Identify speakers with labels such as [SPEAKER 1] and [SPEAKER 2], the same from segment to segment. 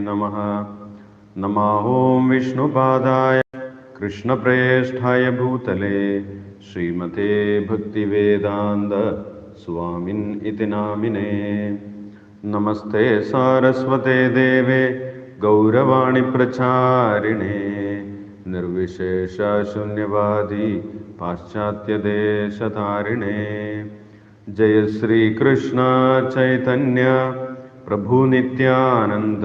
[SPEAKER 1] नमः। नमः ॐ विष्णुपादाय कृष्णप्रेष्ठाय भूतले श्रीमते भक्तिवेदान्त स्वामिन् इति नामिने। नमस्ते सारस्वते देवे गौरवाणि प्रचारिणे। निर्विशेषशून्यवादी पाश्चात्यदेशतारिणे जय श्रीकृष्ण चैतन्य प्रभु नित्यानन्द।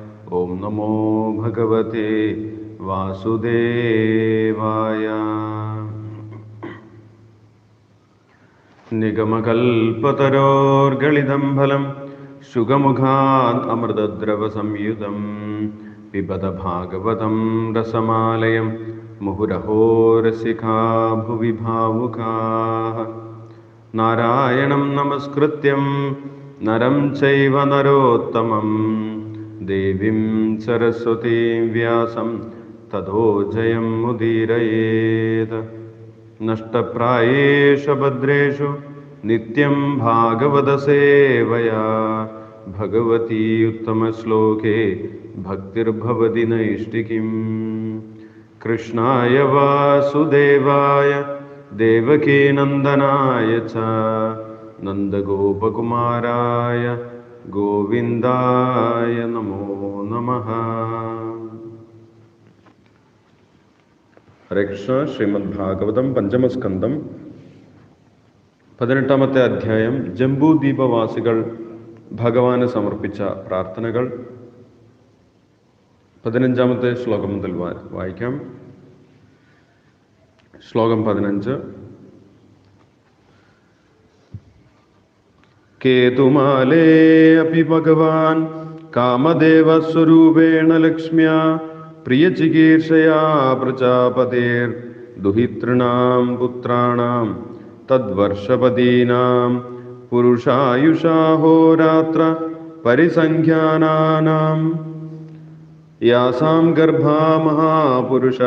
[SPEAKER 1] ॐ नमो भगवते वासुदेवाय। निगमकल्पतरोर्गलितं फलं शुगमुखात् अमृतद्रवसंयुतं पिबत भागवतं रसमालयं मुहुरहो रसिका भुवि भावुकाः नारायणं नमस्कृत्यं नरं चैव नरोत्तमं देवीं सरस्वतीं व्यासं ततो जयं मुदीरयेत्। नष्टप्रायेषु भद्रेषु नित्यं भागवतसेवया भगवती उत्तमश्लोके भक्तिर्भवति नैष्टिकीम् कृष्णाय वासुदेवाय देवकीनन्दनाय च नन्दगोपकुमाराय ഗോവിന്ദായ നമോ നമ. രക്ഷ ശ്രീമദ് ഭാഗവതം പഞ്ചമസ്കന്ധം. പതിനെട്ടാമത്തെ അധ്യായം. ജംബൂദ്വീപവാസികൾ ഭഗവാന് സമർപ്പിച്ച പ്രാർത്ഥനകൾ. പതിനഞ്ചാമത്തെ ശ്ലോകം മുതൽ വായിക്കാം. ശ്ലോകം പതിനഞ്ച്. കേതുമാലേ അപി ഭഗവാൻ കാമദേവസ്വരൂപേണ ലക്ഷ്മ്യാ പ്രിയചികീർഷയാ പ്രജാപതേർ ദുഹിതൃണാം പുത്രാണാം തദ്വർഷപദീനാം പുരുഷായുഷാഹോരാത്ര പരിസംഖ്യാനാനാം യാസാം ഗർഭാ മഹാപുരുഷ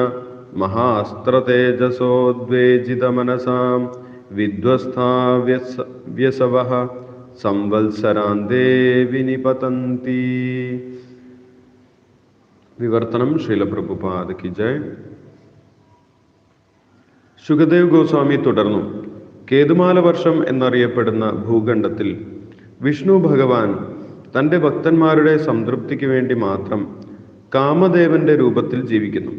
[SPEAKER 1] മഹാസ്ത്രതേജസോദ്വേജിതമനസാം വിധ്വസ്ഥാ വ്യസ വ്യസവഃ ദേവി നിപതന്തി വിവർത്തനം ശീലപ്രഭുപാദ് കി ജയ്. സുഖദേവ് ഗോസ്വാമി തുടർന്നു. കേതുമാല വർഷം എന്നറിയപ്പെടുന്ന ഭൂഖണ്ഡത്തിൽ വിഷ്ണു ഭഗവാൻ തന്റെ ഭക്തന്മാരുടെ സംതൃപ്തിക്ക് വേണ്ടി മാത്രം കാമദേവന്റെ രൂപത്തിൽ ജീവിക്കുന്നു.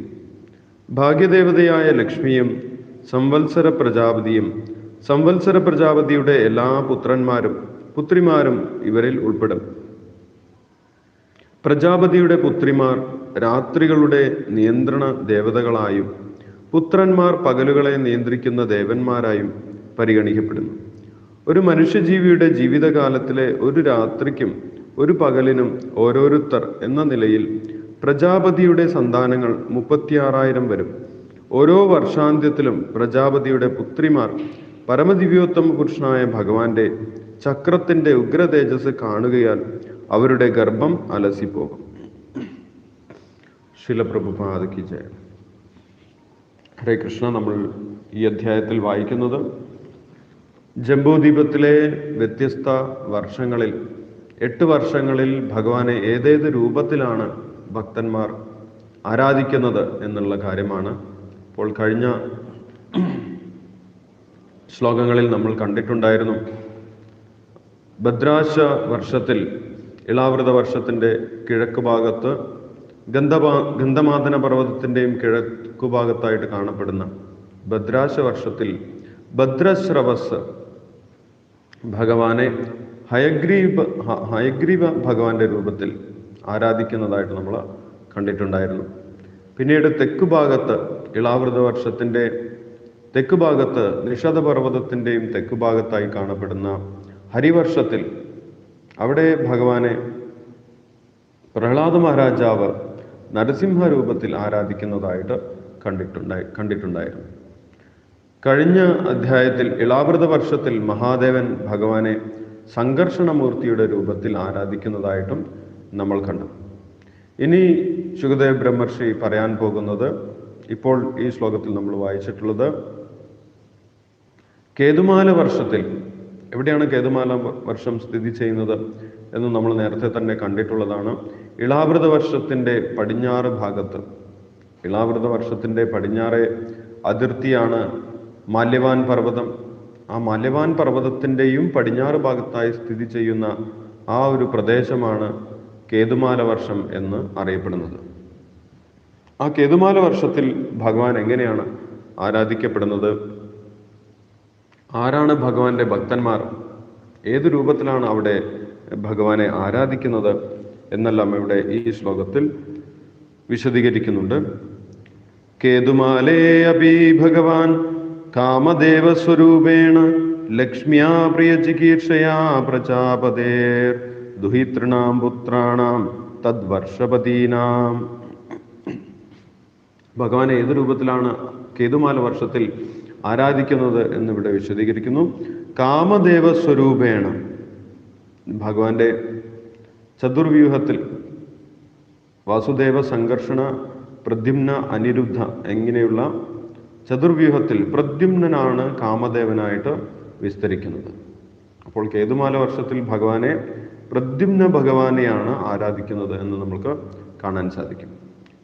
[SPEAKER 1] ഭാഗ്യദേവതയായ ലക്ഷ്മിയും സംവത്സര പ്രജാപതിയും സംവത്സര പ്രജാപതിയുടെ എല്ലാ പുത്രന്മാരും പുത്രിമാരും ഇവരിൽ ഉൾപ്പെടും. പ്രജാപതിയുടെ പുത്രിമാർ രാത്രികളുടെ നിയന്ത്രണ ദേവതകളായും പുത്രന്മാർ പകലുകളെ നിയന്ത്രിക്കുന്ന ദേവന്മാരായും പരിഗണിക്കപ്പെടുന്നു. ഒരു മനുഷ്യജീവിയുടെ ജീവിതകാലത്തിലെ ഒരു രാത്രിക്കും ഒരു പകലിനും ഓരോരുത്തർ എന്ന നിലയിൽ പ്രജാപതിയുടെ സന്താനങ്ങൾ മുപ്പത്തിയാറായിരം വരും. ഓരോ വർഷാന്ത്യത്തിലും പ്രജാപതിയുടെ പുത്രിമാർ പരമദിവ്യോത്തമ പുരുഷനായ ഭഗവാന്റെ ചക്രത്തിന്റെ ഉഗ്രതേജസ് കാണുകയാൽ അവരുടെ ഗർഭം അലസിപ്പോകും. ശിലപ്രഭുപാദയ്ക്ക് ജയം. ഹരേ കൃഷ്ണ നമ്മൾ ഈ അധ്യായത്തിൽ വായിക്കുന്നത് ജംബൂദ്വീപത്തിലെ വ്യത്യസ്ത വർഷങ്ങളിൽ എട്ട് വർഷങ്ങളിൽ ഭഗവാനെ ഏതേത് രൂപത്തിലാണ് ഭക്തന്മാർ ആരാധിക്കുന്നത് എന്നുള്ള കാര്യമാണ് അപ്പോൾ കഴിഞ്ഞ ശ്ലോകങ്ങളിൽ നമ്മൾ കണ്ടിട്ടുണ്ടായിരുന്നു. ഭദ്രാശ വർഷത്തിൽ ഇളാവൃത വർഷത്തിന്റെ കിഴക്ക് ഭാഗത്ത് ഗന്ധപാ ഗന്ധമാതന പർവതത്തിന്റെയും കിഴക്കു ഭാഗത്തായിട്ട് കാണപ്പെടുന്ന ഭദ്രാശ വർഷത്തിൽ ഭദ്രശ്രവസ് ഭഗവാനെ ഹയഗ്രീവ ഹയഗ്രീവ ഭഗവാന്റെ രൂപത്തിൽ ആരാധിക്കുന്നതായിട്ട് നമ്മൾ കണ്ടിട്ടുണ്ടായിരുന്നു. പിന്നീട് തെക്കു ഭാഗത്ത് ഇളാവൃത വർഷത്തിന്റെ തെക്കു ഭാഗത്ത് നിഷധ പർവതത്തിന്റെയും തെക്കു ഭാഗത്തായി കാണപ്പെടുന്ന ഹരിവർഷത്തിൽ അവിടെ ഭഗവാനെ പ്രഹ്ലാദ മഹാരാജാവ് നരസിംഹ രൂപത്തിൽ ആരാധിക്കുന്നതായിട്ട് കണ്ടിട്ടുണ്ടായി കണ്ടിട്ടുണ്ടായിരുന്നു. കഴിഞ്ഞ അധ്യായത്തിൽ ഇളാവൃത വർഷത്തിൽ മഹാദേവൻ ഭഗവാനെ സംഘർഷണമൂർത്തിയുടെ രൂപത്തിൽ ആരാധിക്കുന്നതായിട്ടും നമ്മൾ കണ്ടു. ഇനി ശുഗദേവ് ബ്രഹ്മർഷി പറയാൻ പോകുന്നത് ഇപ്പോൾ ഈ ശ്ലോകത്തിൽ നമ്മൾ വായിച്ചിട്ടുള്ളത് കേതുമാല വർഷത്തിൽ എവിടെയാണ് കേതുമാല വർഷം സ്ഥിതി ചെയ്യുന്നത് എന്ന് നമ്മൾ നേരത്തെ തന്നെ കണ്ടിട്ടുള്ളതാണ്. ഇളാവൃത വർഷത്തിന്റെ പടിഞ്ഞാറ് ഭാഗത്ത് ഇളാവൃത വർഷത്തിന്റെ പടിഞ്ഞാറെ അതിർത്തിയാണ് മാല്യവാൻ പർവതം. ആ മാല്യവാൻ പർവതത്തിന്റെയും പടിഞ്ഞാറ് ഭാഗത്തായി സ്ഥിതി ചെയ്യുന്ന ആ ഒരു പ്രദേശമാണ് കേതുമാല വർഷം എന്ന് അറിയപ്പെടുന്നത്. ആ കേതുമാല വർഷത്തിൽ ഭഗവാൻ എങ്ങനെയാണ് ആരാധിക്കപ്പെടുന്നത്? ആരാണ് ഭഗവാന്റെ ഭക്തന്മാർ? ഏത് രൂപത്തിലാണ് അവിടെ ഭഗവാനെ ആരാധിക്കുന്നത് എന്നെല്ലാം ഇവിടെ ഈ ശ്ലോകത്തിൽ വിശദീകരിക്കുന്നുണ്ട്. കേതുമാലേ അപി ഭഗവാൻ കാമദേവസ്വരൂപേണ ലക്ഷ്മിയാ പ്രിയ ചികീർഷയാ പ്രജാപതേർ ദുഹിതൃണാം പുത്രാണാം തദ്വർഷപതീനാം ഭഗവാൻ ഏത് രൂപത്തിലാണ് കേതുമാല വർഷത്തിൽ ആരാധിക്കുന്നത് എന്നിവിടെ വിശദീകരിക്കുന്നു. കാമദേവ സ്വരൂപേണ. ഭഗവാന്റെ ചതുർവ്യൂഹത്തിൽ വാസുദേവ സംഘർഷണ പ്രദ്യുമ്ന അനിരുദ്ധ എങ്ങനെയുള്ള ചതുർവ്യൂഹത്തിൽ പ്രദ്യുമ്നനാണ് കാമദേവനായിട്ട് വിസ്തരിക്കുന്നത്. അപ്പോൾ കേതുമാല വർഷത്തിൽ ഭഗവാനെ പ്രദ്യുമ്ന ഭഗവാനെയാണ് ആരാധിക്കുന്നത് എന്ന് നമുക്ക് കാണാൻ സാധിക്കും.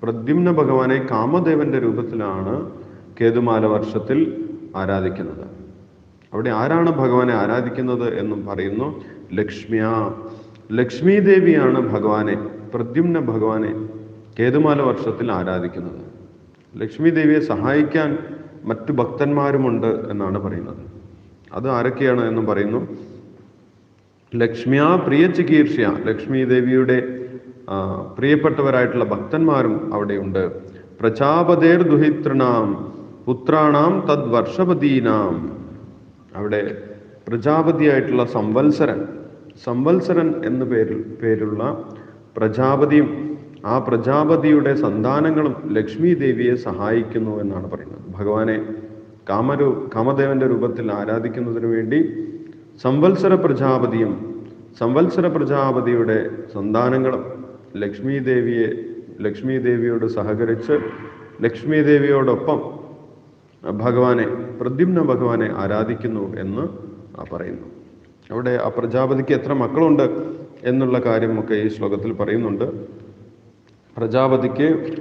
[SPEAKER 1] പ്രദ്യുമ്ന ഭഗവാനെ കാമദേവന്റെ രൂപത്തിലാണ് കേതുമാല വർഷത്തിൽ ആരാധിക്കുന്നത്. അവിടെ ആരാണ് ഭഗവാനെ ആരാധിക്കുന്നത് എന്നും പറയുന്നു. ലക്ഷ്മിയ. ലക്ഷ്മി ദേവിയാണ് ഭഗവാനെ പ്രദ്യുമ്ന ഭഗവാനെ കേതുമാല വർഷത്തിൽ ആരാധിക്കുന്നത്. ലക്ഷ്മി ദേവിയെ സഹായിക്കാൻ മറ്റു ഭക്തന്മാരുമുണ്ട് എന്നാണ് പറയുന്നത്. അത് ആരൊക്കെയാണ് എന്നും പറയുന്നു. ലക്ഷ്മിയ പ്രിയ ചികീർഷ്യ. ലക്ഷ്മി ദേവിയുടെ പ്രിയപ്പെട്ടവരായിട്ടുള്ള ഭക്തന്മാരും അവിടെയുണ്ട് പ്രജാപതേർ ദുഹിതൃണാം പുത്രാണാം തദ് വർഷപതീനാം അവിടെ പ്രജാപതിയായിട്ടുള്ള സംവത്സരൻ സംവത്സരൻ എന്ന പേരിൽ പേരുള്ള പ്രജാപതിയും ആ പ്രജാപതിയുടെ സന്താനങ്ങളും ലക്ഷ്മി ദേവിയെ സഹായിക്കുന്നു എന്നാണ് പറയുന്നത്. ഭഗവാനെ കാമരു കാമദേവന്റെ രൂപത്തിൽ ആരാധിക്കുന്നതിന് വേണ്ടി സംവത്സര പ്രജാപതിയും സംവത്സര പ്രജാപതിയുടെ സന്താനങ്ങളും ലക്ഷ്മി ദേവിയെ ലക്ഷ്മി ദേവിയോട് സഹകരിച്ച് ലക്ഷ്മി ദേവിയോടൊപ്പം ഭഗവാനെ പ്രദ്യുമ്ന ഭഗവാനെ ആരാധിക്കുന്നു എന്ന് പറയുന്നു. അവിടെ ആ പ്രജാപതിക്ക് എത്ര മക്കളുണ്ട് എന്നുള്ള കാര്യമൊക്കെ ഈ ശ്ലോകത്തിൽ പറയുന്നുണ്ട്. പ്രജാപതിക്ക്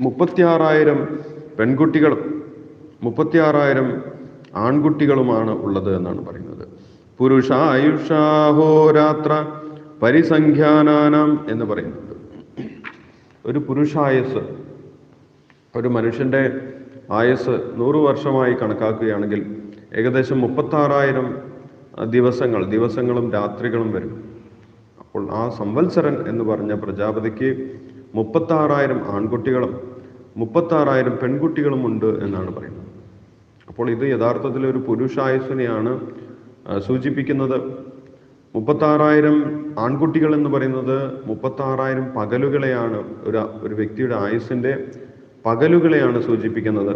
[SPEAKER 1] മുപ്പത്തിയാറായിരം പെൺകുട്ടികളും മുപ്പത്തിയാറായിരം ആൺകുട്ടികളുമാണ് ഉള്ളത് എന്നാണ് പറയുന്നത്. പുരുഷ ആയുഷാഹോരാത്ര പരിസംഖ്യാനാനാം എന്ന് പറയുന്നുണ്ട്. ഒരു പുരുഷായുസ് ഒരു മനുഷ്യന്റെ ആയുസ് നൂറ് വർഷമായി കണക്കാക്കുകയാണെങ്കിൽ ഏകദേശം മുപ്പത്താറായിരം ദിവസങ്ങൾ ദിവസങ്ങളും രാത്രികളും വരും. അപ്പോൾ ആ സംവത്സരൻ എന്ന് പറഞ്ഞ പ്രജാപതിക്ക് മുപ്പത്താറായിരം ആൺകുട്ടികളും മുപ്പത്താറായിരം പെൺകുട്ടികളും ഉണ്ട് എന്നാണ് പറയുന്നത്. അപ്പോൾ ഇത് യഥാർത്ഥത്തിൽ ഒരു പുരുഷായുസ്സിനെയാണ് സൂചിപ്പിക്കുന്നത്. മുപ്പത്താറായിരം ആൺകുട്ടികൾ എന്ന് പറയുന്നത് മുപ്പത്താറായിരം പകലുകളെയാണ് ഒരു ഒരു വ്യക്തിയുടെ ആയുസിന്റെ പകലുകളെയാണ് സൂചിപ്പിക്കുന്നത്.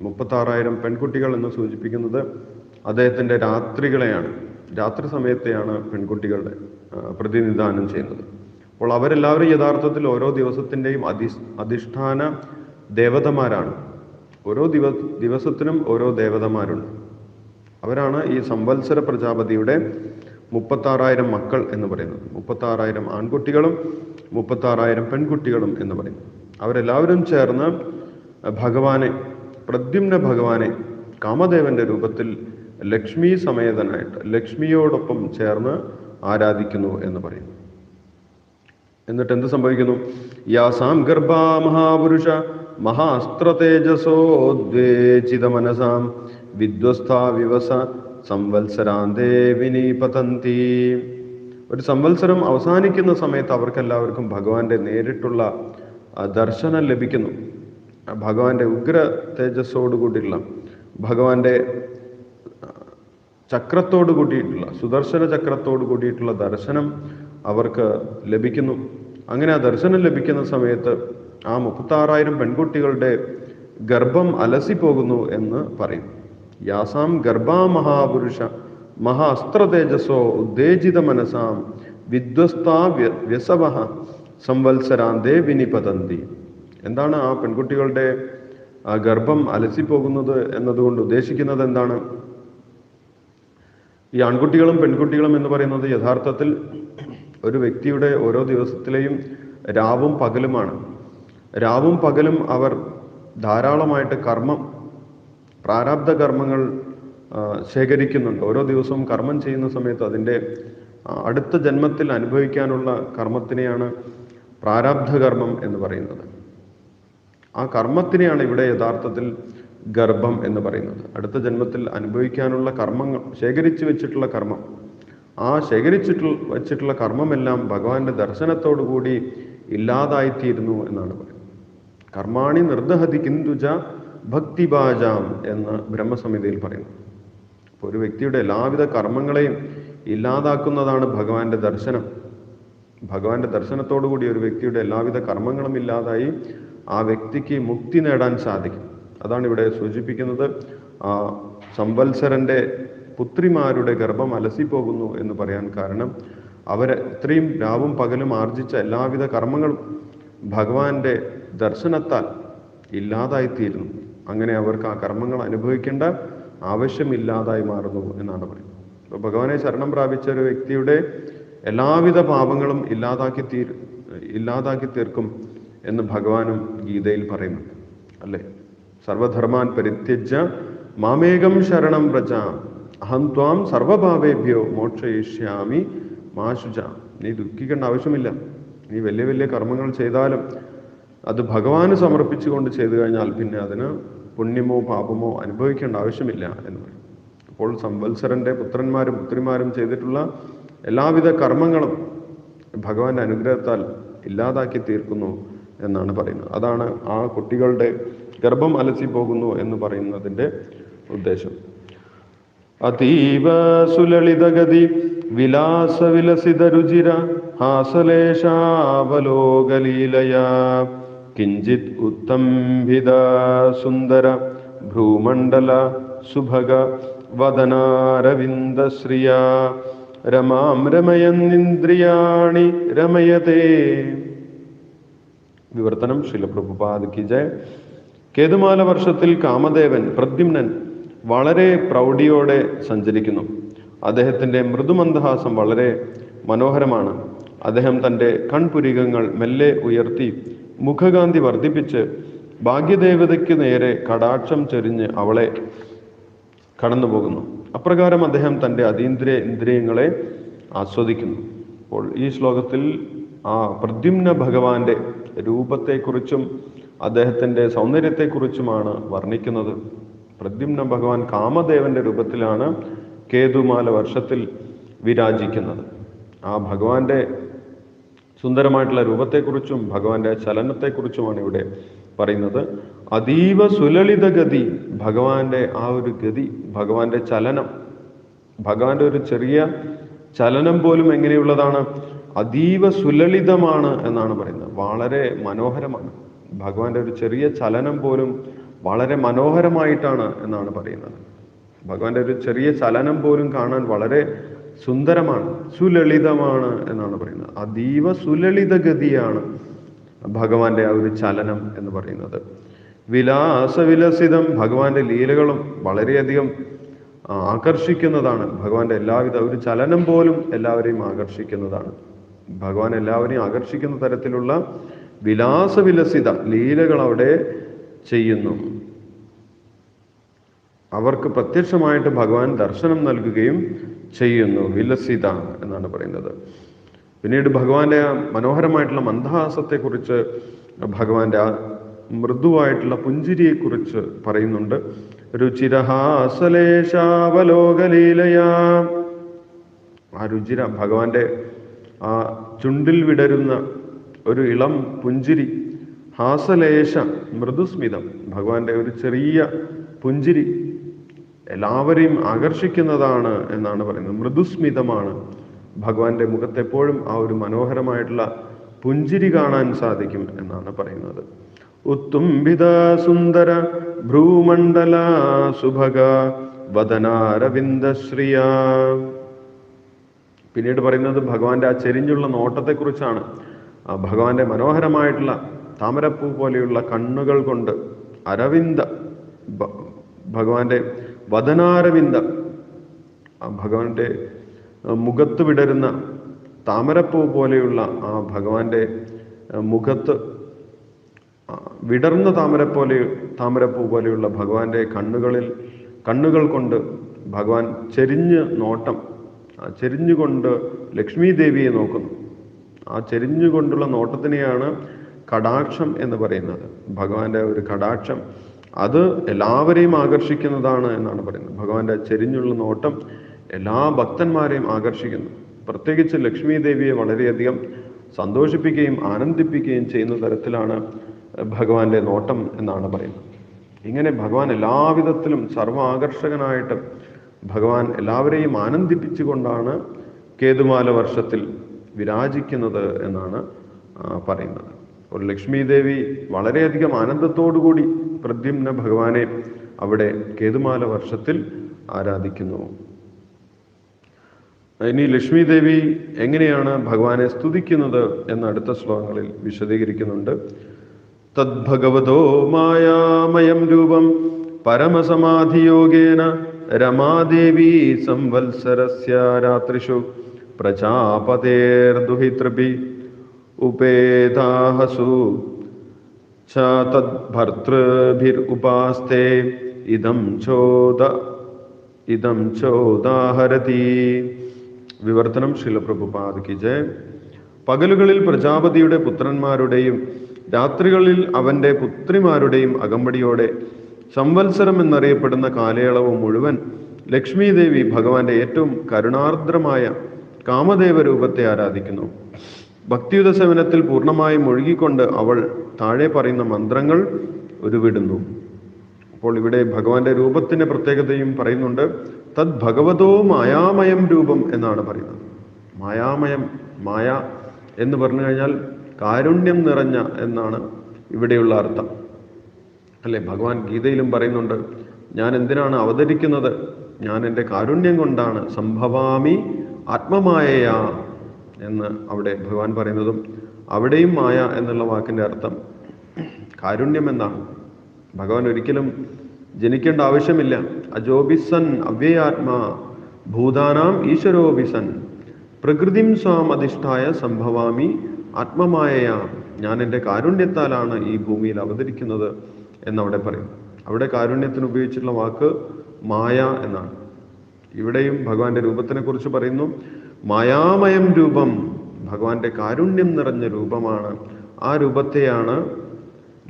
[SPEAKER 1] മുപ്പത്താറായിരം പെൺകുട്ടികൾ എന്ന് സൂചിപ്പിക്കുന്നത് അദ്ദേഹത്തിന്റെ രാത്രികളെയാണ്. രാത്രി സമയത്തെയാണ് പെൺകുട്ടികളുടെ പ്രതിനിധാനം ചെയ്യുന്നത്. അപ്പോൾ അവരെല്ലാവരും യഥാർത്ഥത്തിൽ ഓരോ ദിവസത്തിന്റെയും അധി അധിഷ്ഠാന ദേവതമാരാണ്. ഓരോ ദിവ ദിവസത്തിനും ഓരോ ദേവതമാരുണ്ട്. അവരാണ് ഈ സംവത്സര പ്രജാപതിയുടെ മുപ്പത്താറായിരം മക്കൾ എന്ന് പറയുന്നത്. മുപ്പത്താറായിരം ആൺകുട്ടികളും മുപ്പത്താറായിരം പെൺകുട്ടികളും എന്ന് പറയുന്നത്. അവരെല്ലാവരും ചേർന്ന് ഭഗവാനെ പ്രദ്യുമ്ന ഭഗവാനെ കാമദേവന്റെ രൂപത്തിൽ ലക്ഷ്മി സമേതനായിട്ട് ലക്ഷ്മിയോടൊപ്പം ചേർന്ന് ആരാധിക്കുന്നു എന്ന് പറയുന്നു. എന്നിട്ട് എന്ത് സംഭവിക്കുന്നു? യാസാം ഗർഭാ മഹാപുരുഷ മഹാസ്ത്രതേജസോദ്വേചിത മനസാം വിദ്വസ്ഥാ വിവസ സംവത്സരാന്തേ വിനീപതന്തി. ഒരു സംവത്സരം അവസാനിക്കുന്ന സമയത്ത് അവർക്കെല്ലാവർക്കും ഭഗവാന്റെ നേരിട്ടുള്ള ദർശനം ലഭിക്കുന്നു. ഭഗവാന്റെ ഉഗ്ര തേജസ്സോട് കൂടിയുള്ള ഭഗവാന്റെ ചക്രത്തോട് കൂടിയിട്ടുള്ള സുദർശന ചക്രത്തോട് കൂടിയിട്ടുള്ള ദർശനം അവർക്ക് ലഭിക്കുന്നു. അങ്ങനെ ആ ദർശനം ലഭിക്കുന്ന സമയത്ത് ആ മുപ്പത്താറായിരം പെൺകുട്ടികളുടെ ഗർഭം അലസിപ്പോകുന്നു എന്ന് പറയും. യാസാം ഗർഭാ മഹാപുരുഷ മഹാ അസ്ത്ര തേജസ്സോ ഉത്തേജിത മനസാം വിധ്വസ്ത വ്യ- വ്യസവ സംവത്സരാന്തേ വിനിപതന്തി എന്താണ് ആ പെൺകുട്ടികളുടെ ഗർഭം അലസിപ്പോകുന്നത് എന്നതുകൊണ്ട് ഉദ്ദേശിക്കുന്നത് എന്താണ്? ഈ ആൺകുട്ടികളും പെൺകുട്ടികളും എന്ന് പറയുന്നത് യഥാർത്ഥത്തിൽ ഒരു വ്യക്തിയുടെ ഓരോ ദിവസത്തിലെയും രാവും പകലുമാണ്. രാവും പകലും അവർ ധാരാളമായിട്ട് കർമ്മം പ്രാരാബ്ധ കർമ്മങ്ങൾ ശേഖരിക്കുന്നുണ്ട്. ഓരോ ദിവസവും കർമ്മം ചെയ്യുന്ന സമയത്ത് അതിന്റെ അടുത്ത ജന്മത്തിൽ അനുഭവിക്കാനുള്ള കർമ്മത്തിനെയാണ് പ്രാരാബ്ധ കർമ്മം എന്ന് പറയുന്നത്. ആ കർമ്മത്തിനെയാണ് ഇവിടെ യഥാർത്ഥത്തിൽ ഗർഭം എന്ന് പറയുന്നത്. അടുത്ത ജന്മത്തിൽ അനുഭവിക്കാനുള്ള കർമ്മങ്ങൾ ശേഖരിച്ചു വെച്ചിട്ടുള്ള കർമ്മം. ആ ശേഖരിച്ചിട്ട് വെച്ചിട്ടുള്ള കർമ്മമെല്ലാം ഭഗവാന്റെ ദർശനത്തോടു കൂടി ഇല്ലാതായിത്തീരുന്നു എന്നാണ് പറയുന്നത്. കർമാണി നിർദ്ദഹതി കിന്തുജ ഭക്തിഭാജാം എന്ന് ബ്രഹ്മസമിതിയിൽ പറയുന്നു. അപ്പോൾ ഒരു വ്യക്തിയുടെ എല്ലാവിധ കർമ്മങ്ങളെയും ഇല്ലാതാക്കുന്നതാണ് ഭഗവാന്റെ ദർശനം. ഭഗവാന്റെ ദർശനത്തോടുകൂടി ഒരു വ്യക്തിയുടെ എല്ലാവിധ കർമ്മങ്ങളും ഇല്ലാതായി ആ വ്യക്തിക്ക് മുക്തി നേടാൻ സാധിക്കും. അതാണ് ഇവിടെ സൂചിപ്പിക്കുന്നത്. ആ സംവത്സരന്റെ പുത്രിമാരുടെ ഗർഭം അലസിപ്പോകുന്നു എന്ന് പറയാൻ കാരണം അവർ ഇത്രയും രാവും പകലും ആർജിച്ച എല്ലാവിധ കർമ്മങ്ങളും ഭഗവാന്റെ ദർശനത്താൽ ഇല്ലാതായിത്തീരുന്നു. അങ്ങനെ അവർക്ക് ആ കർമ്മങ്ങൾ അനുഭവിക്കേണ്ട ആവശ്യമില്ലാതായി മാറുന്നു എന്നാണ് പറയുന്നത്. ഭഗവാനെ ശരണം പ്രാപിച്ച ഒരു വ്യക്തിയുടെ എല്ലാവിധ പാപങ്ങളും ഇല്ലാതാക്കി തീർ ഇല്ലാതാക്കി തീർക്കും എന്ന് ഭഗവാനും ഗീതയിൽ പറയുന്നുണ്ട്. അല്ലേ? സർവധർമാൻ പരിത്യജ മാമേകം ശരണം വ്രജ അഹം ത്വാം സർവഭാവേഭ്യോ മോക്ഷയിഷ്യാമി മാശുജ. നീ ദുഃഖിക്കേണ്ട ആവശ്യമില്ല. നീ വലിയ വലിയ കർമ്മങ്ങൾ ചെയ്താലും അത് ഭഗവാന് സമർപ്പിച്ചുകൊണ്ട് ചെയ്തു കഴിഞ്ഞാൽ പിന്നെ അതിന് പുണ്യമോ പാപമോ അനുഭവിക്കേണ്ട ആവശ്യമില്ല എന്ന് പറയും. അപ്പോൾ സംവത്സരന്റെ പുത്രന്മാരും പുത്രിമാരും ചെയ്തിട്ടുള്ള എല്ലാവിധ കർമ്മങ്ങളും ഭഗവാന്റെ അനുഗ്രഹത്താൽ ഇല്ലാതാക്കി തീർക്കുന്നു എന്നാണ് പറയുന്നത്. അതാണ് ആ കുട്ടികളുടെ ഗർഭം അലസി പോകുന്നു എന്ന് പറയുന്നതിന്റെ ഉദ്ദേശം. അതീവ സുലളിതഗതി വിലാസ വിലസിത രുചിര ഹാസലേശാവലോകലീലയാ കിഞ്ചിത് ഉത്തംഭിത സുന്ദര ഭ്രൂമണ്ഡല സുഭഗ വദനാരവിന്ദശ്രിയ രമാം രമയന്നിന്ദ്രിയാണി രമയതേ. വിവർത്തനം ശിലപ്രഭുപാദ് ജയ. കേതുമാല വർഷത്തിൽ കാമദേവൻ പ്രദ്യുമ്നൻ വളരെ പ്രൗഢിയോടെ സഞ്ചരിക്കുന്നു. അദ്ദേഹത്തിന്റെ മൃദുമന്ദഹാസം വളരെ മനോഹരമാണ്. അദ്ദേഹം തന്റെ കൺപുരികങ്ങൾ മെല്ലെ ഉയർത്തി മുഖകാന്തി വർദ്ധിപ്പിച്ച് ഭാഗ്യദേവതയ്ക്ക് നേരെ കടാക്ഷം ചൊരിഞ്ഞ് അവളെ കടന്നുപോകുന്നു. അപ്രകാരം അദ്ദേഹം തന്റെ അതീന്ദ്രിയ ഇന്ദ്രിയങ്ങളെ ആസ്വദിക്കുന്നു. അപ്പോൾ ഈ ശ്ലോകത്തിൽ ആ പ്രദ്യുമ്ന ഭഗവാന്റെ രൂപത്തെക്കുറിച്ചും അദ്ദേഹത്തിന്റെ സൗന്ദര്യത്തെക്കുറിച്ചുമാണ് വർണിക്കുന്നത്. പ്രദ്യുമ്ന ഭഗവാൻ കാമദേവന്റെ രൂപത്തിലാണ് കേതുമാല വർഷത്തിൽ വിരാജിക്കുന്നത്. ആ ഭഗവാന്റെ സുന്ദരമായിട്ടുള്ള രൂപത്തെക്കുറിച്ചും ഭഗവാന്റെ ചലനത്തെക്കുറിച്ചുമാണ് ഇവിടെ പറയുന്നത് അതീവ സുലളിത ഗതി ഭഗവാന്റെ ആ ഒരു ഗതി ഭഗവാന്റെ ചലനം ഭഗവാന്റെ ഒരു ചെറിയ ചലനം പോലും എങ്ങനെയുള്ളതാണ്? അതീവ സുലളിതമാണ് എന്നാണ് പറയുന്നത്. വളരെ മനോഹരമാണ്. ഭഗവാന്റെ ഒരു ചെറിയ ചലനം പോലും വളരെ മനോഹരമായിട്ടാണ് എന്നാണ് പറയുന്നത്. ഭഗവാന്റെ ഒരു ചെറിയ ചലനം പോലും കാണാൻ വളരെ സുന്ദരമാണ് സുലളിതമാണ് എന്നാണ് പറയുന്നത്. അതീവ സുലളിത ഗതിയാണ് ഭഗവാന്റെ ആ ഒരു ചലനം എന്ന് പറയുന്നത്. വിലാസവിലസിതം ഭഗവാന്റെ ലീലകളും വളരെയധികം ആകർഷിക്കുന്നതാണ്. ഭഗവാന്റെ എല്ലാവിധ ഒരു ചലനം പോലും എല്ലാവരെയും ആകർഷിക്കുന്നതാണ്. ഭഗവാൻ എല്ലാവരെയും ആകർഷിക്കുന്ന തരത്തിലുള്ള വിലാസവിലസിത ലീലകൾ അവിടെ ചെയ്യുന്നു. അവർക്ക് പ്രത്യക്ഷമായിട്ട് ഭഗവാൻ ദർശനം നൽകുകയും ചെയ്യുന്നു. വിലസിത എന്നാണ് പറയുന്നത്. പിന്നീട് ഭഗവാന്റെ മനോഹരമായിട്ടുള്ള മന്ദഹാസത്തെക്കുറിച്ച് ഭഗവാന്റെ ആ മൃദുവായിട്ടുള്ള പുഞ്ചിരിയെക്കുറിച്ച് പറയുന്നുണ്ട്. രുചിരഹാസലേശാവലോകലീലയാ. ആ രുചിര ഭഗവാന്റെ ആ ചുണ്ടിൽ വിടരുന്ന ഒരു ഇളം പുഞ്ചിരി ഹാസലേശ മൃദുസ്മിതം ഭഗവാന്റെ ഒരു ചെറിയ പുഞ്ചിരി എല്ലാവരെയും ആകർഷിക്കുന്നതാണ് എന്നാണ് പറയുന്നത്. മൃദുസ്മിതമാണ് ഭഗവാന്റെ മുഖത്തെപ്പോഴും ആ ഒരു മനോഹരമായിട്ടുള്ള പുഞ്ചിരി കാണാൻ സാധിക്കും എന്നാണ് പറയുന്നത്. ഉത്തുംബിത സുന്ദര ഭ്രൂമണ്ഡല സുഭഗ വദനാരവിന്ദശ്രിയ പിന്നീട് പറയുന്നത് ഭഗവാന്റെ ആ ചെരിഞ്ഞുള്ള നോട്ടത്തെക്കുറിച്ചാണ്. ഭഗവാന്റെ മനോഹരമായിട്ടുള്ള താമരപ്പൂ പോലെയുള്ള കണ്ണുകൾ കൊണ്ട് അരവിന്ദ ഭഗവാന്റെ വദനാരവിന്ദ ഭഗവാന്റെ മുഖത്ത് വിടരുന്ന താമരപ്പൂ പോലെയുള്ള ആ ഭഗവാന്റെ മുഖത്ത് വിടർന്ന താമരപ്പോലെ പോലെ താമരപ്പൂ പോലെയുള്ള ഭഗവാന്റെ കണ്ണുകളിൽ കണ്ണുകൾ കൊണ്ട് ഭഗവാൻ ചെരിഞ്ഞ് നോട്ടം ആ ചെരിഞ്ഞുകൊണ്ട് ലക്ഷ്മി ദേവിയെ നോക്കുന്നു. ആ ചെരിഞ്ഞുകൊണ്ടുള്ള നോട്ടത്തിനെയാണ് കടാക്ഷം എന്ന് പറയുന്നത്. ഭഗവാന്റെ ഒരു കടാക്ഷം. അത് എല്ലാവരെയും ആകർഷിക്കുന്നതാണ് എന്നാണ് പറയുന്നത്. ഭഗവാന്റെ ചെരിഞ്ഞുള്ള നോട്ടം എല്ലാ ഭക്തന്മാരെയും ആകർഷിക്കുന്നു. പ്രത്യേകിച്ച് ലക്ഷ്മി ദേവിയെ വളരെയധികം സന്തോഷിപ്പിക്കുകയും ആനന്ദിപ്പിക്കുകയും ചെയ്യുന്ന തരത്തിലാണ് ഭഗവാന്റെ നോട്ടം എന്നാണ് പറയുന്നത്. ഇങ്ങനെ ഭഗവാൻ എല്ലാവിധത്തിലും സർവ ആകർഷകനായിട്ട് ഭഗവാൻ എല്ലാവരെയും ആനന്ദിപ്പിച്ചുകൊണ്ടാണ് കേതുമാല വർഷത്തിൽ വിരാജിക്കുന്നത് എന്നാണ് പറയുന്നത്. ഒരു ലക്ഷ്മി ദേവി വളരെയധികം ആനന്ദത്തോടുകൂടി പ്രദ്യുമ്ന ഭഗവാനെ അവിടെ കേതുമാല വർഷത്തിൽ ആരാധിക്കുന്നു. ഇനി ലക്ഷ്മി ദേവി എങ്ങനെയാണ് ഭഗവാനെ സ്തുതിക്കുന്നത് എന്ന് അടുത്ത ശ്ലോകങ്ങളിൽ വിശദീകരിക്കുന്നുണ്ട്. തദ്ഭഗവതോ മായാമയം രൂപം പരമസമാധിയോഗേന രമാദേവി സംവത്സരസ്യ രാത്രിഷു പ്രജാപതേർദുഹിതൃഭി ഉപേതാഹസു ച തദ്ഭർത്തൃഭിരുപാസ്തേ ഇതം ചോദ ഇതം ചോദാഹരതി വിവർത്തനം ശിലപ്രഭുപാദ് കി ജയ. പകലുകളിൽ പ്രജാപതിയുടെ പുത്രന്മാരുടെയും രാത്രികളിൽ അവന്റെ പുത്രിമാരുടെയും അകമ്പടിയോടെ സംവത്സരം എന്നറിയപ്പെടുന്ന കാലയളവ് മുഴുവൻ ലക്ഷ്മി ദേവി ഭഗവാന്റെ ഏറ്റവും കരുണാർദ്രമായ കാമദേവ രൂപത്തെ ആരാധിക്കുന്നു. ഭക്തിയുത സേവനത്തിൽ പൂർണമായി മുഴുകിക്കൊണ്ട് അവൾ താഴെ പറയുന്ന മന്ത്രങ്ങൾ ഉരുവിടുന്നു അപ്പോൾ ഇവിടെ ഭഗവാന്റെ രൂപത്തിന്റെ പ്രത്യേകതയും പറയുന്നുണ്ട്. തദ് ഭഗവതോ മായാമയം രൂപം എന്നാണ് പറയുന്നത്. മായാമയം മായ എന്ന് പറഞ്ഞു കഴിഞ്ഞാൽ കാരുണ്യം നിറഞ്ഞ എന്നാണ് ഇവിടെയുള്ള അർത്ഥം. അല്ലെ? ഭഗവാൻ ഗീതയിലും പറയുന്നുണ്ട് ഞാൻ എന്തിനാണ് അവതരിക്കുന്നത്? ഞാൻ എന്റെ കാരുണ്യം കൊണ്ടാണ്. സംഭവാമി ആത്മമായയാ എന്ന് അവിടെ ഭഗവാൻ പറയുന്നതും അവിടെയും മായ എന്നുള്ള വാക്കിന്റെ അർത്ഥം കാരുണ്യം എന്നാണ്. ഭഗവാൻ ഒരിക്കലും ജനിക്കേണ്ട ആവശ്യമില്ല. അജോബിസൻ അവ്യയാത്മാ ഭൂതാനാം ഈശ്വരോബിസൻ പ്രകൃതിം സ്വാം അധിഷ്ഠായ സംഭവാമി ആത്മമായയാ. ഞാൻ എന്റെ കാരുണ്യത്താലാണ് ഈ ഭൂമിയിൽ അവതരിക്കുന്നത് എന്നവിടെ പറയും. അവിടെ കാരുണ്യത്തിന് ഉപയോഗിച്ചിട്ടുള്ള വാക്ക് മായ എന്നാണ്. ഇവിടെയും ഭഗവാന്റെ രൂപത്തിനെ കുറിച്ച് പറയുന്നു. മായാമയം രൂപം ഭഗവാന്റെ കാരുണ്യം നിറഞ്ഞ രൂപമാണ്. ആ രൂപത്തെയാണ്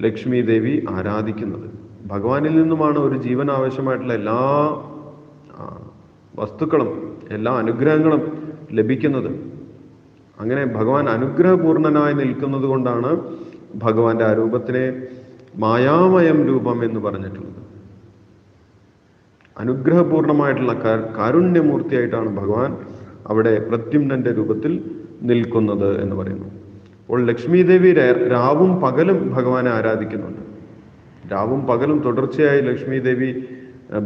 [SPEAKER 1] ലക്ഷ്മി ദേവി ആരാധിക്കുന്നത്. ഭഗവാനിൽ നിന്നുമാണ് ഒരു ജീവൻ ആവശ്യമായിട്ടുള്ള എല്ലാ വസ്തുക്കളും എല്ലാ അനുഗ്രഹങ്ങളും ലഭിക്കുന്നത്. അങ്ങനെ ഭഗവാൻ അനുഗ്രഹപൂർണനായി നിൽക്കുന്നത് കൊണ്ടാണ് ഭഗവാന്റെ ആ രൂപത്തിനെ മായാമയം രൂപം എന്ന് പറഞ്ഞിട്ടുള്ളത്. അനുഗ്രഹപൂർണമായിട്ടുള്ള കാരുണ്യമൂർത്തിയായിട്ടാണ് ഭഗവാൻ അവിടെ പ്രദ്യുമ്നന്റെ രൂപത്തിൽ നിൽക്കുന്നത് എന്ന് പറയുന്നു. അപ്പോൾ ലക്ഷ്മി ദേവി രാവും പകലും ഭഗവാനെ ആരാധിക്കുന്നുണ്ട്. രാവും പകലും തുടർച്ചയായി ലക്ഷ്മി ദേവി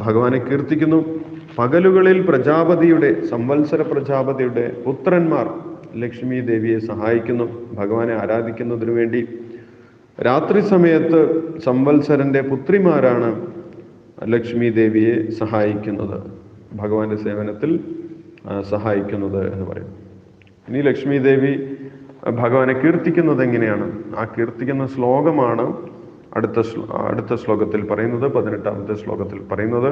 [SPEAKER 1] ഭഗവാനെ കീർത്തിക്കുന്നു. പകലുകളിൽ പ്രജാപതിയുടെ സംവത്സര പ്രജാപതിയുടെ പുത്രന്മാർ ലക്ഷ്മി ദേവിയെ സഹായിക്കുന്നു ഭഗവാനെ ആരാധിക്കുന്നതിനു വേണ്ടി. രാത്രി സമയത്ത് സംവത്സരന്റെ പുത്രിമാരാണ് ലക്ഷ്മി ദേവിയെ സഹായിക്കുന്നത് ഭഗവാന്റെ സേവനത്തിൽ സഹായിക്കുന്നത് എന്ന് പറയും. ഇനി ലക്ഷ്മി ദേവി ഭഗവാനെ കീർത്തിക്കുന്നത് എങ്ങനെയാണ് ആ കീർത്തിക്കുന്ന ശ്ലോകമാണ് അടുത്ത അടുത്ത ശ്ലോകത്തിൽ പറയുന്നത് പതിനെട്ടാമത്തെ ശ്ലോകത്തിൽ പറയുന്നത്.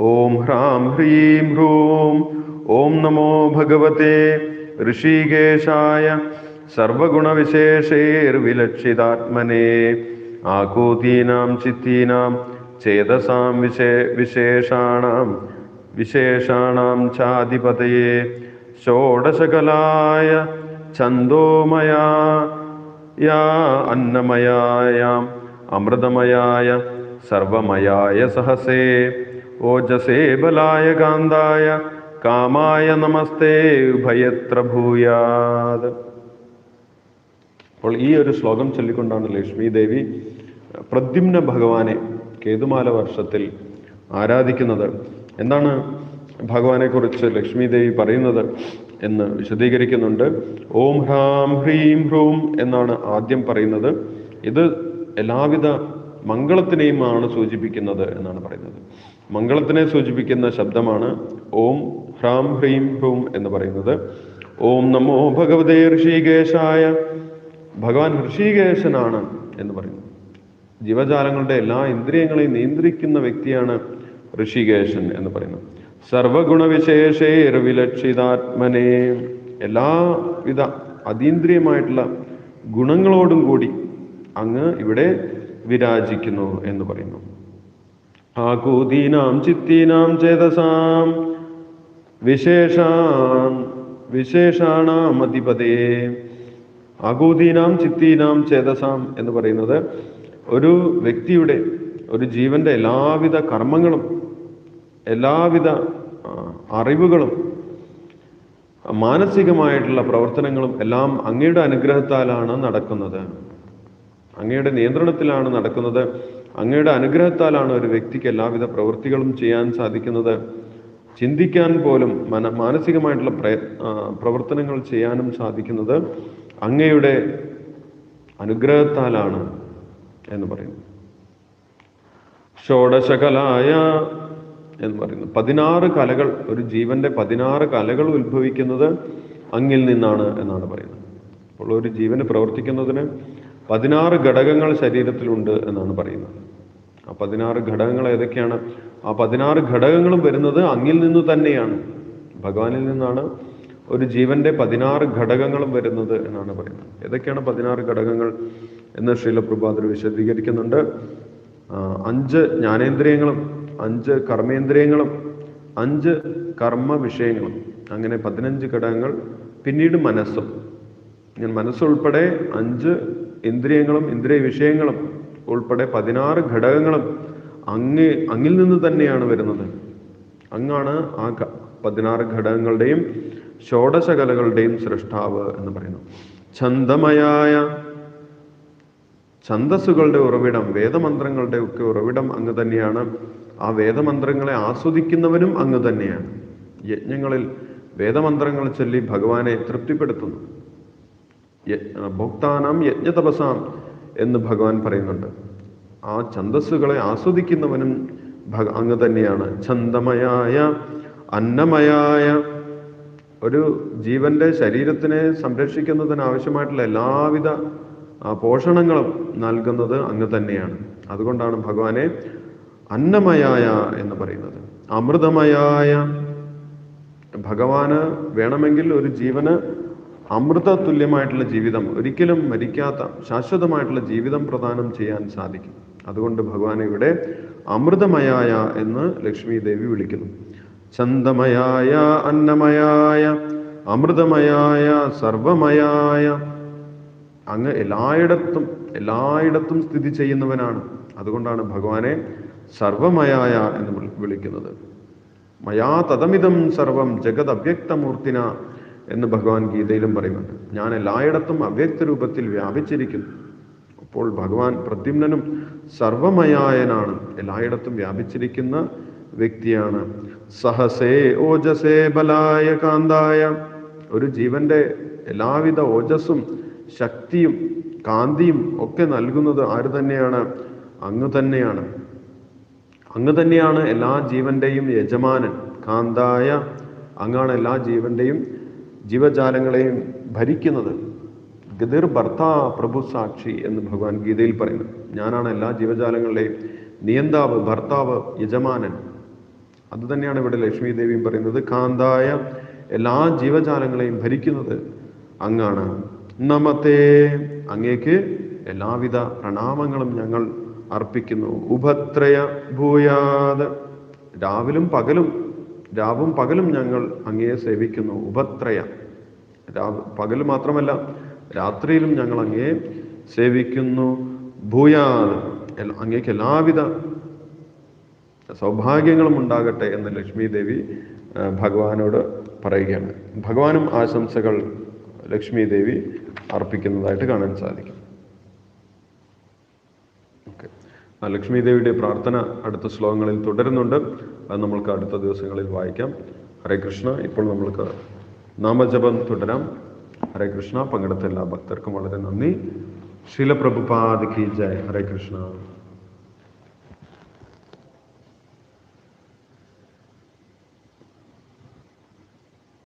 [SPEAKER 1] ഓം ഹ്രാം ഹ്രീം ഹ്രൂം ഓം നമോ ഭഗവത്തെ ഋഷികേശായ സർവഗുണവിശേഷേർവിലക്ഷിതാത്മനെ ആകൂതീനാം ചിത്തീനാം ചേതസാം വിശേ വിശേഷാണാം വിശേഷാണാം ചാധിപതയെ ഷോഡശകലായ ഛന്ദോമയാ യാ അന്നമയായ അമൃതമയായ സർവമയായ സഹസേ. ഓജസേ ബലായ കാന്തായ കാമായ നമസ്തേ ഉഭയത്ര ഭൂയാത് അപ്പോൾ ഈ ഒരു ശ്ലോകം ചൊല്ലിക്കൊണ്ടാണ് ലക്ഷ്മി ദേവി പ്രദ്യുമ്ന ഭഗവാനെ കേതുമാല വർഷത്തിൽ ആരാധിക്കുന്നത്. എന്താണ് ഭഗവാനെ കുറിച്ച് ലക്ഷ്മി ദേവി പറയുന്നത്? എന്ന് വിശദീകരിക്കുന്നുണ്ട്. ഓം ഹ്രാം ഹ്രീം ഹ്രൂം എന്നാണ് ആദ്യം പറയുന്നത്. ഇത് എല്ലാവിധ മംഗളത്തിനെയുമാണ് സൂചിപ്പിക്കുന്നത് എന്നാണ് പറയുന്നത്. മംഗളത്തിനെ സൂചിപ്പിക്കുന്ന ശബ്ദമാണ് ഓം ഹ്രാം ഹ്രീം ഹ്രൂം എന്ന് പറയുന്നത്. ഓം നമോ ഭഗവതേ ഋഷികേശായ. ഭഗവാൻ ഋഷികേശനാണ് എന്ന് പറയുന്നു. ജീവജാലങ്ങളുടെ എല്ലാ ഇന്ദ്രിയങ്ങളെയും നിയന്ത്രിക്കുന്ന വ്യക്തിയാണ് ഋഷികേശൻ എന്ന് പറയുന്നത് സർവഗുണവിശേഷേർ വിലക്ഷിതാത്മനെ എല്ലാവിധ അതീന്ദ്രിയമായിട്ടുള്ള ഗുണങ്ങളോടും കൂടി അങ്ങ് ഇവിടെ വിരാജിക്കുന്നു എന്ന് പറയുന്നു. ആകൂതീനാം ചിത്തീനാം ചേതസാം വിശേഷാം വിശേഷാണാം അധിപതേ. ആകൂതീനാം ചിത്തീനാം ചേതസാം എന്ന് പറയുന്നത് ഒരു വ്യക്തിയുടെ ഒരു ജീവന്റെ എല്ലാവിധ കർമ്മങ്ങളും എല്ലാവിധ അറിവുകളും മാനസികമായിട്ടുള്ള പ്രവർത്തനങ്ങളും എല്ലാം അങ്ങയുടെ അനുഗ്രഹത്താലാണ് നടക്കുന്നത്. അങ്ങയുടെ നിയന്ത്രണത്തിലാണ് നടക്കുന്നത്. അങ്ങയുടെ അനുഗ്രഹത്താലാണ് ഒരു വ്യക്തിക്ക് എല്ലാവിധ പ്രവൃത്തികളും ചെയ്യാൻ സാധിക്കുന്നത്. ചിന്തിക്കാൻ പോലും മന മാനസികമായിട്ടുള്ള പ്രവർത്തനങ്ങൾ ചെയ്യാനും സാധിക്കുന്നത് അങ്ങയുടെ അനുഗ്രഹത്താലാണ് എന്ന് പറയുന്നു. ഷോഡശകലായ എന്ന് പറയുന്നത് പതിനാറ് കലകൾ ഒരു ജീവന്റെ പതിനാറ് കലകൾ ഉത്ഭവിക്കുന്നത് അങ്ങിൽ നിന്നാണ് എന്നാണ് പറയുന്നത്. അപ്പോൾ ഒരു ജീവന് പ്രവർത്തിക്കുന്നതിന് പതിനാറ് ഘടകങ്ങൾ ശരീരത്തിലുണ്ട് എന്നാണ് പറയുന്നത്. ആ പതിനാറ് ഘടകങ്ങൾ ഏതൊക്കെയാണ്? ആ പതിനാറ് ഘടകങ്ങളും വരുന്നത് അങ്ങിൽ നിന്ന് തന്നെയാണ്. ഭഗവാനിൽ നിന്നാണ് ഒരു ജീവന്റെ പതിനാറ് ഘടകങ്ങളും വരുന്നത് എന്നാണ് പറയുന്നത്. ഏതൊക്കെയാണ് പതിനാറ് ഘടകങ്ങൾ എന്ന് ശ്രീലപ്രഭാതർ വിശദീകരിക്കുന്നുണ്ട്. അഞ്ച് ജ്ഞാനേന്ദ്രിയങ്ങളും അഞ്ച് കർമ്മേന്ദ്രിയങ്ങളും അഞ്ച് കർമ്മ വിഷയങ്ങളും അങ്ങനെ പതിനഞ്ച് ഘടകങ്ങൾ പിന്നീട് മനസ്സും. ഞാൻ മനസ്സുൾപ്പെടെ അഞ്ച് ഇന്ദ്രിയങ്ങളും ഇന്ദ്രിയ വിഷയങ്ങളും ഉൾപ്പെടെ പതിനാറ് ഘടകങ്ങളും അങ്ങ് അങ്ങിൽ നിന്ന് തന്നെയാണ് വരുന്നത്. അങ്ങാണ് ആ പതിനാറ് ഘടകങ്ങളുടെയും ഷോഡശകലകളുടെയും സൃഷ്ടാവ് എന്ന് പറയുന്നു. ഛന്ദമയായ ഛന്ദസ്സുകളുടെ ഉറവിടം വേദമന്ത്രങ്ങളുടെ ഒക്കെ ഉറവിടം അങ്ങ് തന്നെയാണ് ആ വേദമന്ത്രങ്ങളെ ആസ്വദിക്കുന്നവനും അങ്ങ് തന്നെയാണ്. യജ്ഞങ്ങളിൽ വേദമന്ത്രങ്ങൾ ചൊല്ലി ഭഗവാനെ തൃപ്തിപ്പെടുത്തുന്നു. ഭോക്താനാം യജ്ഞതപസാം എന്ന് ഭഗവാൻ പറയുന്നുണ്ട്. ആ ഛന്ദസ്സുകളെ ആസ്വദിക്കുന്നവനും അങ്ങ് തന്നെയാണ്. ഛന്ദമയായ അന്നമയായ ഒരു ജീവന്റെ ശരീരത്തിനെ സംരക്ഷിക്കുന്നതിന് ആവശ്യമായിട്ടുള്ള എല്ലാവിധ പോഷണങ്ങളും നൽകുന്നത് അങ്ങ് തന്നെയാണ്. അതുകൊണ്ടാണ് ഭഗവാനെ അന്നമയായ എന്ന് പറയുന്നത്. അമൃതമയായ ഭഗവാന് വേണമെങ്കിൽ ഒരു ജീവന് അമൃത തുല്യമായിട്ടുള്ള ജീവിതം ഒരിക്കലും മരിക്കാത്ത ശാശ്വതമായിട്ടുള്ള ജീവിതം പ്രദാനം ചെയ്യാൻ സാധിക്കും. അതുകൊണ്ട് ഭഗവാൻ ഇവിടെ അമൃതമയായ എന്ന് ലക്ഷ്മി ദേവി വിളിക്കുന്നു. ചന്തമയായ അന്നമയായ അമൃതമയായ സർവമയായ അങ്ങ് എല്ലായിടത്തും എല്ലായിടത്തും സ്ഥിതി ചെയ്യുന്നവനാണ്. അതുകൊണ്ടാണ് ഭഗവാനെ സർവമയായ എന്ന് വിളി- വിളിക്കുന്നത്. മയാ തതമിതം സർവം ജഗത് അവ്യക്തമൂർത്തിന എന്ന് ഭഗവാൻ ഗീതയിലും പറയുന്നുണ്ട്. ഞാൻ എല്ലായിടത്തും അവ്യക്ത രൂപത്തിൽ വ്യാപിച്ചിരിക്കുന്നു. അപ്പോൾ ഭഗവാൻ പ്രദ്യുമ്നനും സർവമയായനാണ് എല്ലായിടത്തും വ്യാപിച്ചിരിക്കുന്ന വ്യക്തിയാണ്. സഹസേ ഓജസേ ബലായ കാന്തായ. ഒരു ജീവന്റെ എല്ലാവിധ ഓജസ്സും ശക്തിയും കാന്തിയും ഒക്കെ നൽകുന്നത് ആര് തന്നെയാണ്? അങ്ങ് തന്നെയാണ്. അങ്ങ് തന്നെയാണ് എല്ലാ ജീവന്റെയും യജമാനൻ. കാന്തായ അങ്ങാണ് എല്ലാ ജീവന്റെയും ജീവജാലങ്ങളെയും ഭരിക്കുന്നത്. ഗതിർ ഭർത്ത പ്രഭു സാക്ഷി എന്ന് ഭഗവാൻ ഗീതയിൽ പറയുന്നു. ഞാനാണ് എല്ലാ ജീവജാലങ്ങളുടെയും നിയന്താവ് ഭർത്താവ് യജമാനൻ. അത് തന്നെയാണ് ഇവിടെ ലക്ഷ്മി ദേവിയും പറയുന്നത്. കാന്തായ എല്ലാ ജീവജാലങ്ങളെയും ഭരിക്കുന്നത് അങ്ങാണ്. നമത്തെ അങ്ങേക്ക് എല്ലാവിധ പ്രണാമങ്ങളും ഞങ്ങൾ അർപ്പിക്കുന്നു. ഉപത്രയ ഭൂയാത്. രാവിലും പകലും രാവും പകലും ഞങ്ങൾ അങ്ങയെ സേവിക്കുന്നു. ഉപത്രയ. രാവ് പകൽ മാത്രമല്ല രാത്രിയിലും ഞങ്ങൾ അങ്ങയെ സേവിക്കുന്നു. ഭൂയാത്. അങ്ങേക്ക് എല്ലാവിധ സൗഭാഗ്യങ്ങളും ഉണ്ടാകട്ടെ എന്ന് ലക്ഷ്മി ദേവി ഭഗവാനോട് പറയുകയാണ്. ഭഗവാനും ആശംസകൾ ലക്ഷ്മി ദേവി അർപ്പിക്കുന്നതായിട്ട് കാണാൻ സാധിക്കും ഓക്കെ ആ ലക്ഷ്മി ദേവിയുടെ പ്രാർത്ഥന അടുത്ത ശ്ലോകങ്ങളിൽ തുടരുന്നുണ്ട്. അത് നമ്മൾക്ക് അടുത്ത ദിവസങ്ങളിൽ വായിക്കാം. ഹരേ കൃഷ്ണ. ഇപ്പോൾ നമ്മൾക്ക് നാമജപം തുടരാം. ഹരേ കൃഷ്ണ. പങ്കെടുത്ത എല്ലാ ഭക്തർക്കും വളരെ നന്ദി. ശീലപ്രഭുപാദ് കി ജയ്. ഹരേ കൃഷ്ണ.